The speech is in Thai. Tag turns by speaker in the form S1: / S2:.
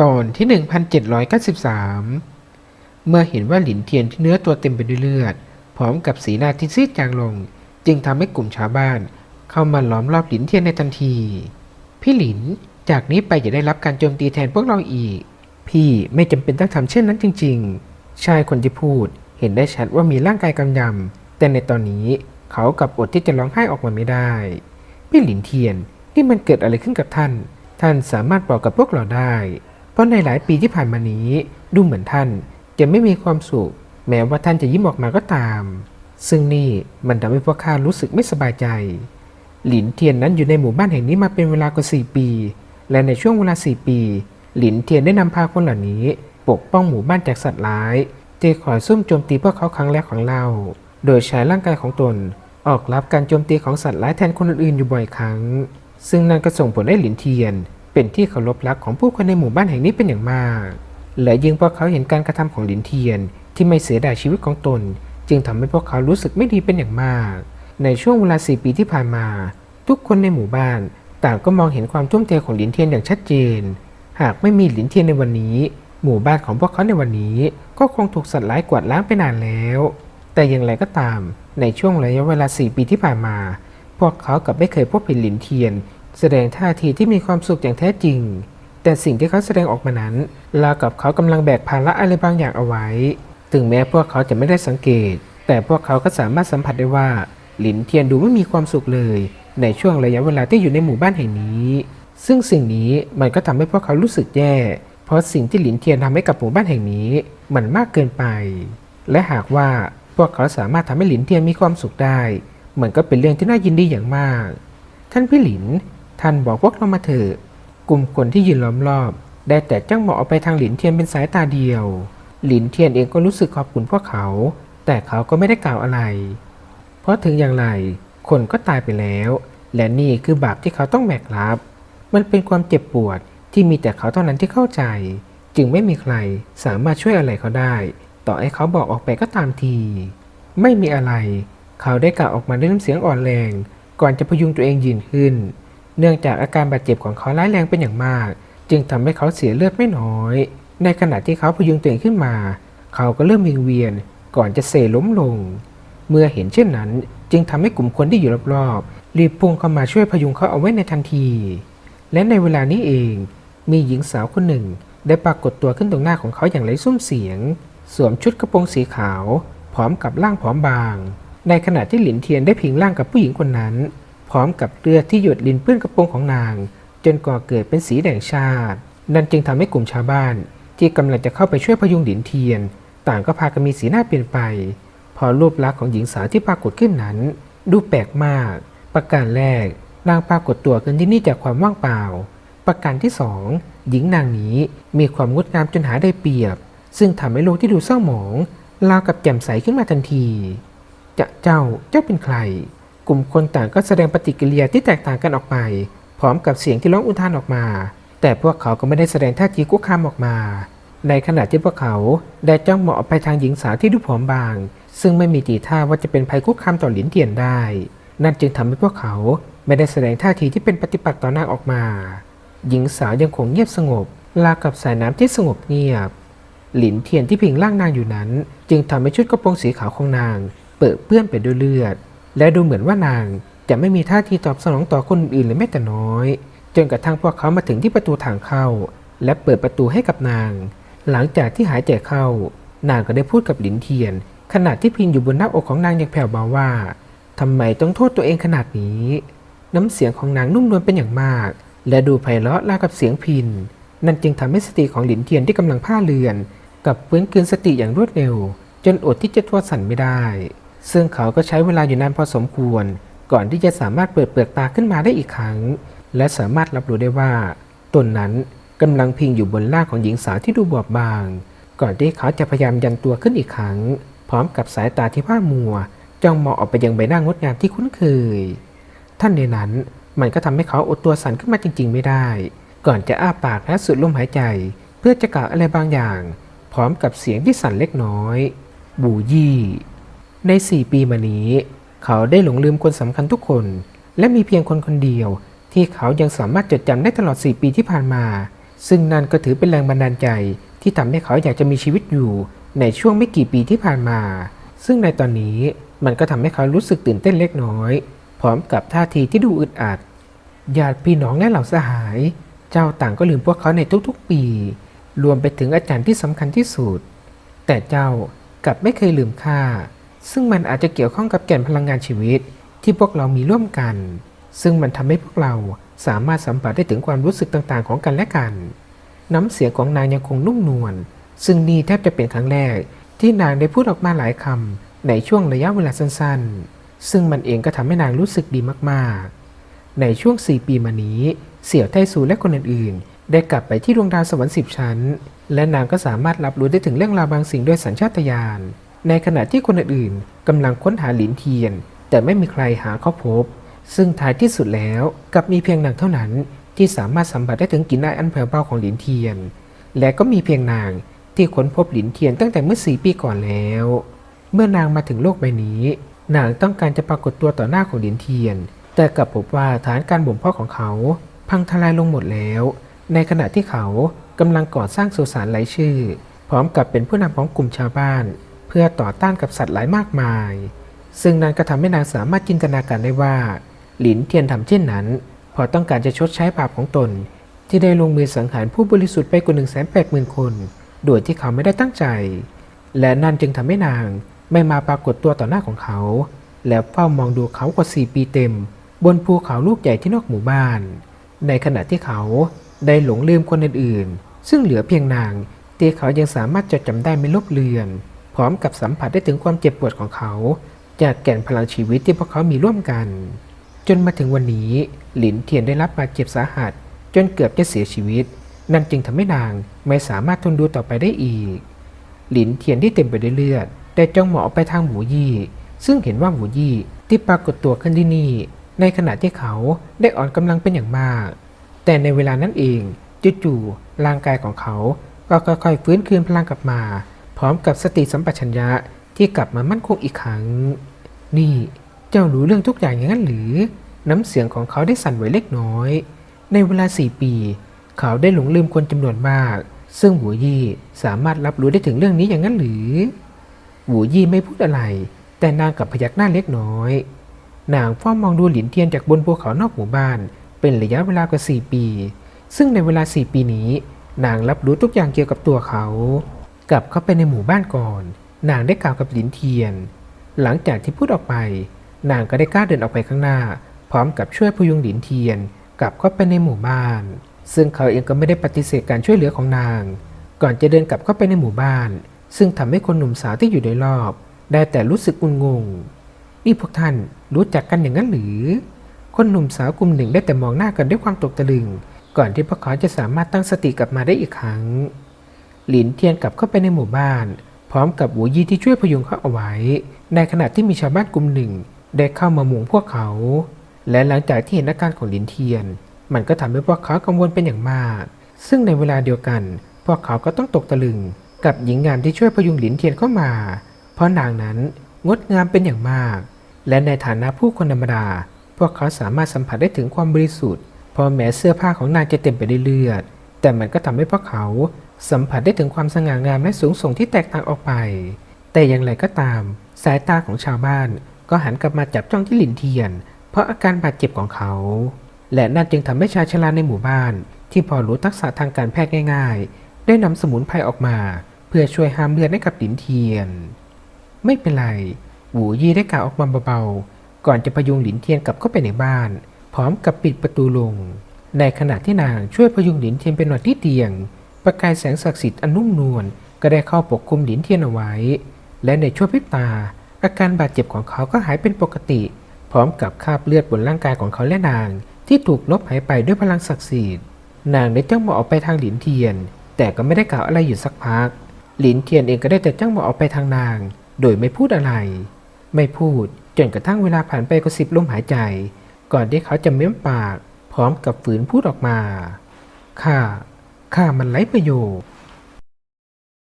S1: ตอนที่ 1793 เมื่อเห็นว่าหลินเทียนที่เนื้อตัวเต็มไปด้วยเลือด พร้อมกับสีหน้าที่ซีดจางลง จึงทำให้กลุ่มชาวบ้าน เข้ามาล้อมรอบหลินเทียนในทันที พี่หลินจากนี้ไปจะได้รับการโจมตีแทนพวกเราอีก พี่ไม่จำเป็นต้องทำเช่นนั้นจริง ๆ ชายคนที่พูดเห็นได้ชัดว่ามีร่างกายกำยำแต่ในตอนนี้เขากลับอดที่จะร้องไห้ออกมาไม่ได้ พี่หลินเทียนนี่มันเกิดอะไรขึ้นกับท่าน ท่านสามารถบอกกับพวกเราได้ เพราะในหลายปีที่ผ่านมานี้ ดูเหมือนท่านจะไม่มีความสุข แม้ว่าท่านจะยิ้มออกมาก็ตาม ซึ่งนี่มันทำให้พวกข้ารู้สึกไม่สบายใจ หลินเทียนนั้นอยู่ในหมู่บ้านแห่งนี้มาเป็นเวลากว่า4ปี และในช่วงเวลา4ปี หลินเทียนได้นำพาคนเหล่านี้ ปกป้องหมู่บ้านจากสัตว์ร้ายที่คอยซุ่มโจมตีพวกเขาครั้งแรกของเรา โดยใช้ร่างกายของตน ออกรับการโจมตีของสัตว์ร้ายแทนคนอื่นๆอยู่บ่อยครั้ง ซึ่งนั่นก็ส่งผลให้หลินเทียน เป็นที่เคารพรักของผู้คนในหมู่บ้านแห่งนี้เป็นอย่างมาก และยิ่งพวกเขาเห็นการกระทำของหลินเทียน ที่ไม่เสียดายชีวิตของตน จึงทำให้พวกเขารู้สึกไม่ดีเป็นอย่างมาก ในช่วงเวลาสี่ปีที่ผ่านมา ทุกคนในหมู่บ้าน ต่างก็มองเห็นความทุ่มเทของหลินเทียนอย่างชัดเจน หากไม่มีหลินเทียนในวันนี้ หมู่บ้านของพวกเขาในวันนี้ ก็คงถูกสัตว์ร้ายกวาดล้างไปนานแล้ว แต่อย่างไรก็ตาม ในช่วงระยะเวลาสี่ปีที่ผ่านมา พวกเขากลับไม่เคยพบเห็นหลินเทียน แสดงท่าทีที่มีความสุขอย่างแท้จริง แต่สิ่งที่เขาแสดงออกมานั้นราวกับเขากำลังแบกภาระอะไรบางอย่างเอาไว้ ถึงแม้พวกเขาจะไม่ได้สังเกต แต่พวกเขาก็สามารถสัมผัสได้ว่าหลินเทียนดูไม่มีความสุขเลย ในช่วงระยะเวลาที่อยู่ในหมู่บ้านแห่งนี้ ซึ่งสิ่งนี้มันก็ทำให้พวกเขารู้สึกแย่ เพราะสิ่งที่หลินเทียนทำให้กับหมู่บ้านแห่งนี้ มันมากเกินไป และหากว่าพวกเขาสามารถทำให้หลินเทียนมีความสุขได้ มันก็เป็นเรื่องที่น่ายินดีอย่างมาก ท่านพี่หลิน ท่านบอกพวกเรามาเถอะกลุ่มคนที่ยืนล้อมรอบ ได้แต่จ้องมองออกไปทางหลินเทียนเป็นสายตาเดียว หลินเทียนเองก็รู้สึกขอบคุณพวกเขา แต่เขาก็ไม่ได้กล่าวอะไร เพราะถึงอย่างไร คนก็ตายไปแล้ว และนี่คือบาปที่เขาต้องแบกรับ มันเป็นความเจ็บปวดที่มีแต่เขาเท่านั้นที่เข้าใจ จึงไม่มีใครสามารถช่วยอะไรเขาได้ ต่อให้เขาบอกออกไปก็ตามที ไม่มีอะไร เขาได้กล่าวออกมาด้วยน้ำเสียงอ่อนแรง ก่อนจะพยุงตัวเองยืนขึ้น เนื่องจากอาการบาดเจ็บของเขาร้ายแรงเป็นอย่างมาก จึงทำให้เขาเสียเลือดไม่น้อย ในขณะที่เขาพยุงตัวเองขึ้นมา เขาก็เริ่มวิงเวียนก่อนจะเซล้มลง เมื่อเห็นเช่นนั้น จึงทำให้กลุ่มคนที่อยู่รอบๆ รีบพุ่งเข้ามาช่วยพยุงเขาเอาไว้ในทันที และในเวลานี้เอง มีหญิงสาวคนหนึ่ง ได้ปรากฏตัวขึ้นตรงหน้าของเขาอย่างไร้ซุ้มเสียง สวมชุดกระโปรงสีขาว พร้อมกับร่างผอมบาง ในขณะที่หลินเทียนได้พิงร่างกับผู้หญิงคนนั้น พร้อมกับเลือดที่หยดลินเปื้อนกระโปรงของนาง จนก่อเกิดเป็นสีแดงชาติ นั่นจึงทำให้กลุ่มชาวบ้าน ที่กำลังจะเข้าไปช่วยพยุงหลินเทียน ต่างก็พากันมีสีหน้าเปลี่ยนไป พอรูปลักษณ์ของหญิงสาวที่ปรากฏขึ้นนั้น ดูแปลกมาก ประการแรกนางปรากฏตัวขึ้นที่นี่จากความว่างเปล่า ประการที่สองหญิงนางนี้มีความงดงามจนหาได้เปรียบ ซึ่งทำให้โลกที่ดูเศร้าหมองราวกับแจ่มใสขึ้นมาทันที จะเจ้าเจ้าเป็นใคร กลุ่มคนต่างก็แสดงปฏิกิริยาที่แตกต่างกันออกไป พร้อมกับเสียงที่ร้องอุทานออกมา แต่พวกเขาก็ไม่ได้แสดงท่าทีคุกคามออกมา ในขณะที่พวกเขาได้จ้องมองไปทางหญิงสาวที่ดูผอมบาง ซึ่งไม่มีทีท่าว่าจะเป็นภัยคุกคามต่อหลินเตียนได้ นั่นจึงทำให้พวกเขาไม่ได้แสดงท่าทีที่เป็นปฏิปักษ์ต่อนางออกมา หญิงสาวยังคงเงียบสงบราวกับสายน้ำที่สงบเงียบ หลินเทียนที่พิงร่างนางอยู่นั้น จึงทำให้ชุดกระโปรงสีขาวของนาง เปื้อนเปื้อนไปด้วยเลือด และดูเหมือนว่านางจะไม่มีท่าทีตอบสนองต่อคนอื่นเลยแม้แต่น้อย จนกระทั่งพวกเขามาถึงที่ประตูทางเข้า และเปิดประตูให้กับนาง หลังจากที่หายใจเข้า นางก็ได้พูดกับหลินเทียน ขณะที่พิงอยู่บนหน้าอกของนางอย่างแผ่วเบาว่าทำไมต้องโทษตัวเองขนาดนี้ น้ำเสียงของนางนุ่มนวลเป็นอย่างมาก และดูไพเราะราวกับเสียงพิน นั่นจึงทำให้สติของหลินเทียนที่กำลังผ้าเรือน กับฟื้นคืนสติอย่างรวดเร็ว จนอดที่จะทั่วสั่นไม่ได้ ซึ่งเขาก็ใช้เวลาอยู่นานพอสมควร ก่อนที่จะสามารถเปิดเปลือกตาขึ้นมาได้อีกครั้ง และสามารถรับรู้ได้ว่าตนนั้นกำลังพิงอยู่บนร่างของหญิงสาวที่ดูบอบบาง ก่อนที่เขาจะพยายามยันตัวขึ้นอีกครั้ง พร้อมกับสายตาที่ผ้ามัว จ้องมองออกไปยังใบหน้างดงามที่คุ้นเคย ท่านในนั้นมันก็ทำให้เขาอดตัวสั่นขึ้นมาจริง ๆ ไม่ได้ ก่อนจะอ้าปากและสูดลมหายใจ เพื่อจะกล่าวอะไรบางอย่าง พร้อมกับเสียงที่สั่นเล็กน้อย บูยี่ ในสี่ปีมานี้ เขาได้หลงลืมคนสำคัญทุกคน และมีเพียงคนคนเดียว ที่เขายังสามารถจดจำได้ตลอดสี่ปีที่ผ่านมา ซึ่งนั่นก็ถือเป็นแรงบันดาลใจที่ทำให้เขาอยากจะมีชีวิตอยู่ ในช่วงไม่กี่ปีที่ผ่านมา ซึ่งในตอนนี้มันก็ทำให้เขารู้สึกตื่นเต้นเล็กน้อย พร้อมกับท่าทีที่ดูอึดอัดญาติพี่น้องและเหล่าสหาย เจ้าต่างก็ลืมพวกเขาในทุกๆปี รวมไปถึงอาจารย์ที่สำคัญที่สุด แต่เจ้ากลับไม่เคยลืมค่า ซึ่งมันอาจจะเกี่ยวข้องกับแก่นพลังงานชีวิต ที่พวกเรามีร่วมกัน ซึ่งมันทำให้พวกเราสามารถสัมผัสได้ถึงความรู้สึกต่างๆ ของกันและกัน น้ำเสียงของนางยังคงนุ่มนวล ซึ่งนี่แทบจะเป็นครั้งแรก ที่นางได้พูดออกมาหลายคำในช่วงระยะเวลาสั้นๆ ซึ่งมันเองก็ทำให้นางรู้สึกดีมากๆ ในช่วง 4 ปีมานี้ เสี่ยวไทซูและคนอื่นๆ ได้กลับไปที่ดวงดาวสวรรค์สิบชั้น และนางก็สามารถรับรู้ได้ถึงเรื่องราวบางสิ่งด้วยสัญชาตญาณ ในขณะที่คนอื่นๆกำลังค้นหาหลินเทียน แต่ไม่มีใครหาเขาพบ ซึ่งท้ายที่สุดแล้วกับมีเพียงนางเท่านั้น ที่สามารถสัมผัสได้ถึงกลิ่นอายอันแผ่วเบาของหลินเทียน และก็มีเพียงนางที่ค้นพบหลินเทียนตั้งแต่เมื่อสี่ปีก่อนแล้ว เมื่อนางมาถึงโลกใบนี้ นางต้องการจะปรากฏตัวต่อหน้าของหลินเทียน แต่กลับพบว่าฐานการบ่มเพาะของเขา พังทลายลงหมดแล้ว ในขณะที่เขากำลังก่อสร้างสุสานไร้ชื่อ พร้อมกับเป็นผู้นำของกลุ่มชาวบ้าน เพื่อต่อต้านกับสัตว์หลายมากมาย ซึ่งนั่นก็ทำให้นางสามารถจินตนาการได้ว่า หลินเทียนทำเช่นนั้น พอต้องการจะชดใช้บาปของตน ที่ได้ลงมือสังหารผู้บริสุทธิ์ไปกว่า1 8 0 0 0 0 คน โดยที่เขาไม่ได้ตั้งใจ และนั่นจึงทำให้นางไม่มาปรากฏตัวต่อหน้าของเขา แล้วเฝ้ามองดูเขากว่า 4 ปีเต็ม บนภูเขาลูกใหญ่ที่นอกหมู่บ้าน ในขณะที่เขาได้หลงลืมคนอื่นๆซึ่งเหลือเพียงนางที่เขายังสามารถจดจำได้ไม่ลบเลือน พร้อมกับสัมผัสได้ถึงความเจ็บปวดของเขา จากแก่นพลังชีวิตที่พวกเขามีร่วมกัน จนมาถึงวันนี้ หลินเทียนได้รับบาดเจ็บสาหัส จนเกือบจะเสียชีวิต นั่นจึงทำให้นางไม่สามารถทนดูต่อไปได้อีก หลินเทียนที่เต็มไปด้วยเลือดได้จ้องมองไปทางหมูยี่ ซึ่งเห็นว่าหมูยี่ที่ปรากฏตัวขึ้นที่นี่ ในขณะที่เขาได้อ่อนกำลังเป็นอย่างมาก แต่ในเวลานั้นเองจู่ๆร่างกายของเขาก็ค่อยๆฟื้นคืนพลังกลับมา พร้อมกับสติสัมปชัญญะที่กลับมามั่นคงอีกครั้ง นี่เจ้ารู้เรื่องทุกอย่างอย่างนั้นหรือ น้ำเสียงของเขาได้สั่นไหวเล็กน้อย ในเวลาสี่ปี เขาได้หลงลืมคนจำนวนมาก ซึ่งหัวยี่สามารถรับรู้ได้ถึงเรื่องนี้อย่างนั้นหรือหัวยี่ไม่พูดอะไร แต่นางกับพยักหน้าเล็กน้อย นางเฝ้ามองดูหลินเทียนจากบนภูเขานอกหมู่บ้าน เป็นระยะเวลากว่าสี่ปี ซึ่งในเวลาสี่ปีนี้ นางรับรู้ทุกอย่างเกี่ยวกับตัวเขา กลับเข้าไปในหมู่บ้านก่อน นางได้กล่าวกับหลินเทียน หลังจากที่พูดออกไป นางก็ได้กล้าเดินออกไปข้างหน้า พร้อมกับช่วยพยุงหลินเทียน กลับเข้าไปในหมู่บ้าน ซึ่งเขาเองก็ไม่ได้ปฏิเสธการช่วยเหลือของนาง ก่อนจะเดินกลับเข้าไปในหมู่บ้าน ซึ่งทำให้คนหนุ่มสาวที่อยู่โดยรอบ ได้แต่รู้สึกงุนงง นี่พวกท่านรู้จักกันอย่างนั้นหรือ คนหนุ่มสาวกลุ่มหนึ่งได้แต่มองหน้ากันด้วยความตกตะลึง ก่อนที่พวกเขาจะสามารถตั้งสติกลับมาได้อีกครั้ง หลินเทียนกลับเข้าไปในหมู่บ้าน พร้อมกับหูยี่ที่ช่วยพยุงเขาเอาไว้ ในขณะที่มีชาวบ้านกลุ่มหนึ่ง ได้เข้ามามุงพวกเขา และหลังจากที่เห็นอาการของหลินเทียน มันก็ทำให้พวกเขากังวลเป็นอย่างมาก ซึ่งในเวลาเดียวกัน พวกเขาก็ต้องตกตะลึง กับหญิงงามที่ช่วยพยุงหลินเทียนเข้ามา เพราะนางนั้นงดงามเป็นอย่างมาก และในฐานะผู้คนธรรมดา พวกเขาสามารถสัมผัสได้ถึงความบริสุทธิ์พอแม้เสื้อผ้าของนางจะเต็มไปด้วยเลือด แต่มันก็ทำให้พวกเขา สัมผัสได้ถึงความสง่างามและสูงส่งที่แตกต่างออกไป แต่อย่างไรก็ตาม สายตาของชาวบ้านก็หันกลับมาจับจ้องที่หลินเทียน เพราะอาการบาดเจ็บของเขา และนั่นจึงทำให้ชายชราในหมู่บ้าน ที่พอรู้ทักษะทางการแพทย์ง่าย ๆ ได้นำสมุนไพรออกมา เพื่อช่วยห้ามเลือดให้กับหลินเทียน ไม่เป็นไร หูยี่ได้กล่าวออกมาเบาๆ ก่อนจะพยุงหลินเทียนกลับเข้าไปในบ้าน พร้อมกับปิดประตูลง ในขณะที่นางช่วยพยุงหลินเทียนเป็นหนอนที่เตียง ประกายแสงศักดิ์สิทธิ์อันนุ่มนวลก็ได้เข้าปกคลุมหลินเทียนเอาไว้ และในช่วงพริบตา อาการบาดเจ็บของเขาก็หายเป็นปกติ พร้อมกับคราบเลือดบนร่างกายของเขาและนาง ที่ถูกลบหายไปด้วยพลังศักดิ์สิทธิ์นางได้จ้องมองออกไปทางหลินเทียน แต่ก็ไม่ได้กล่าวอะไรอยู่สักพัก หลินเทียนเองก็ได้แต่จ้องมองออกไปทางนาง โดยไม่พูดอะไร ไม่พูดจนกระทั่งเวลาผ่านไปกว่าสิบลมหายใจ ก่อนที่เขาจะเม้มปาก พร้อมกับฝืนพูดออกมา ข้า ข้ามันไร้ประโยชน์